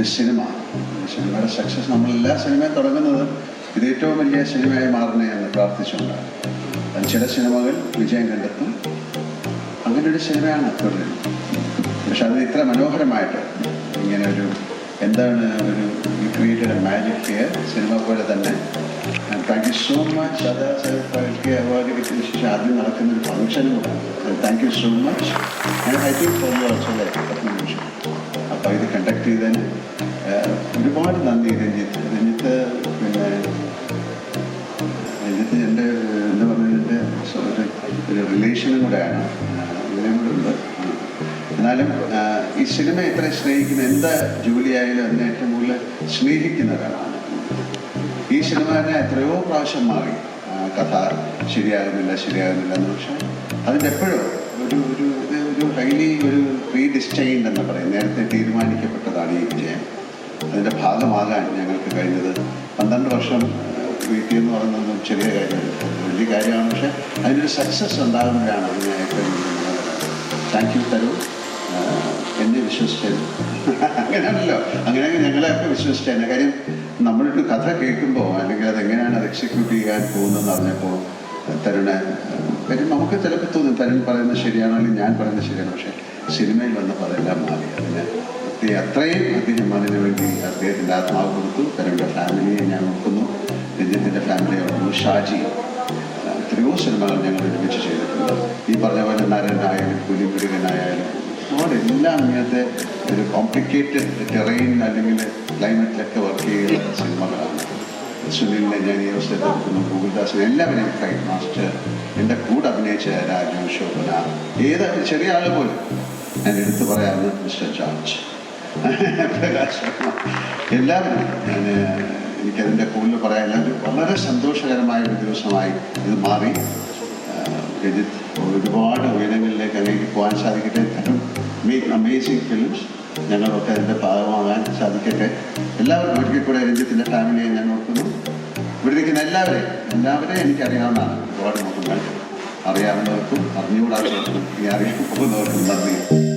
ഒരു സിനിമ. സിനിമയുടെ സക്സസ് നമ്മൾ എല്ലാ സിനിമയും തുടങ്ങുന്നത് ഇത് ഏറ്റവും വലിയ സിനിമയായി മാറണേ എന്ന് പ്രാർത്ഥിച്ചുകൊണ്ടാണ്. ചില സിനിമകൾ വിജയം കണ്ടെത്തും. അങ്ങനെ ഒരു സിനിമയാണ് തൊഴിൽ പക്ഷെ അത് ഇത്ര മനോഹരമായിട്ട് ഇങ്ങനെ ഒരു എന്താണ് ഒരു ക്രിയേറ്റഡ് മാജിക് കെയർ സിനിമ പോലെ തന്നെ. താങ്ക് യു സോ മച്ച് അതാ സാഹിബ് അവാർഡ് കിട്ടിയ ശേഷം ആദ്യം നടക്കുന്ന ഒരു ഫംഗ്ഷനും thank you so much and I think for you അപ്പോൾ ഇത് കണ്ടക്ട് ചെയ്തതിന് ഒരുപാട് നന്ദി രഞ്ജിത്ത്. രഞ്ജിത്ത് പിന്നെ രഞ്ജിത്ത് എന്റെ എന്താ പറഞ്ഞതിന്റെ ഒരു റിലേഷനും കൂടെയാണ്. ഇങ്ങനെ കൂടെ ഉണ്ട്. എന്നാലും ഈ സിനിമ ഇത്ര സ്നേഹിക്കുന്ന എന്താ ജോലിയായാലും അതിനെ ഏറ്റവും കൂടുതൽ സ്നേഹിക്കുന്ന ഒരാളാണ്. ഈ സിനിമ തന്നെ എത്രയോ പ്രാവശ്യം മാറി. കഥ ശരിയാകുന്നില്ല ശരിയാകുന്നില്ല എന്ന് പക്ഷേ അതിന്റെ എപ്പോഴും ഒരു ഒരു ഇത് ഒരു ഹൈലി ഒരു പ്രീ ഡിസ്റ്റൈൻഡ് എന്ന് പറയും നേരത്തെ തീരുമാനിക്കപ്പെട്ടതാണ് ഈ വിജയം. അതിന്റെ ഭാഗമാകാൻ ഞങ്ങൾക്ക് കഴിഞ്ഞത് പന്ത്രണ്ട് വർഷം വീട്ടിൽ എന്ന് പറയുന്നത് ചെറിയ കാര്യമല്ല വലിയ കാര്യമാണ്. പക്ഷെ അതിനൊരു സക്സസ് ഉണ്ടാകുമ്പോഴാണ് അതിന് ഏറ്റവും താങ്ക് യു തരൂ. എന്നെ വിശ്വസിച്ചത് അങ്ങനെയാണല്ലോ. അങ്ങനെയൊക്കെ ഞങ്ങളെയൊക്കെ വിശ്വസിച്ചതന്നെ കാര്യം നമ്മളൊരു കഥ കേൾക്കുമ്പോൾ അല്ലെങ്കിൽ അതെങ്ങനെയാണ് അത് എക്സിക്യൂട്ട് ചെയ്യാൻ പോകുന്നതെന്ന് അറിഞ്ഞപ്പോൾ തരുണ. കാര്യം നമുക്ക് ചിലപ്പോൾ തോന്നും തരുൺ പറയുന്നത് ശരിയാണോ അല്ലെങ്കിൽ ഞാൻ പറയുന്നത് ശരിയാണോ? പക്ഷേ സിനിമയിൽ വന്നപ്പോൾ അതെല്ലാം മാറി. അതിന് അത്രയും അദ്ദേഹം അതിനു വേണ്ടി അദ്ദേഹത്തിന്റെ ആത്മാവ് കൊടുത്തു. തരുണിന്റെ ഫാമിലിയെ ഞാൻ ഓർക്കുന്നു. രഞ്ജിത്തിന്റെ ഫാമിലിയെ ഓർക്കുന്നു. ഷാജി എത്രയോ സിനിമകൾ ഞങ്ങൾ ഒരുമിച്ച് ചെയ്തിട്ടുണ്ട്. ഈ പറഞ്ഞ പോലെ നരനായാലും പുലിമുരുകനായാലും ഒരുപാട് എല്ലാം ഇങ്ങനത്തെ ഒരു കോംപ്ലിക്കേറ്റഡ് ടെറൈൻ അല്ലെങ്കിൽ ക്ലൈമറ്റിലൊക്കെ വർക്ക് ചെയ്യുന്ന സുനിലിനെ ഞാൻ ഈ അവസരത്തിൽ ഓർക്കുന്നു ഗൂഗിൾദാസിനെ എല്ലാവരെയും മാസ്റ്റർ എന്റെ കൂടെ അഭിനയിച്ച രാജു ശോഭന. ഏത് ചെറിയ ആൾ പോലും. ഞാൻ എടുത്തു പറയാവുന്ന മിസ്റ്റർ ജോർജ്. പ്രകാശ് എല്ലാവരും ഞാൻ എനിക്കതിന്റെ കൂടുതൽ പറയാനും വളരെ സന്തോഷകരമായ ഒരു ദിവസമായി ഇത് മാറി. രജിത് ഒരുപാട് ഉയരങ്ങളിലേക്ക് അങ്ങേക്ക് പോകാൻ സാധിക്കട്ടെ. മേക്ക് അമേസിങ് ഫിലിംസ് ഞങ്ങളൊക്കെ അതിന്റെ ഭാഗമാകാൻ സാധിക്കട്ടെ. എല്ലാവരും ഒരിക്കൽ കൂടെ രഞ്ജിത്തിന്റെ ഫാമിലിയെ ഞാൻ ഇരിക്കുന്ന എല്ലാവരെയും എല്ലാവരെയും എനിക്കറിയാവുന്നതാണ്. ഒരുപാട് നോക്കുന്നത് അറിയാവുന്നവർക്കും അറിഞ്ഞുകൂടാത്തവർക്കും ഈ അറിയാൻ പോകുന്നവർക്കും നന്ദി.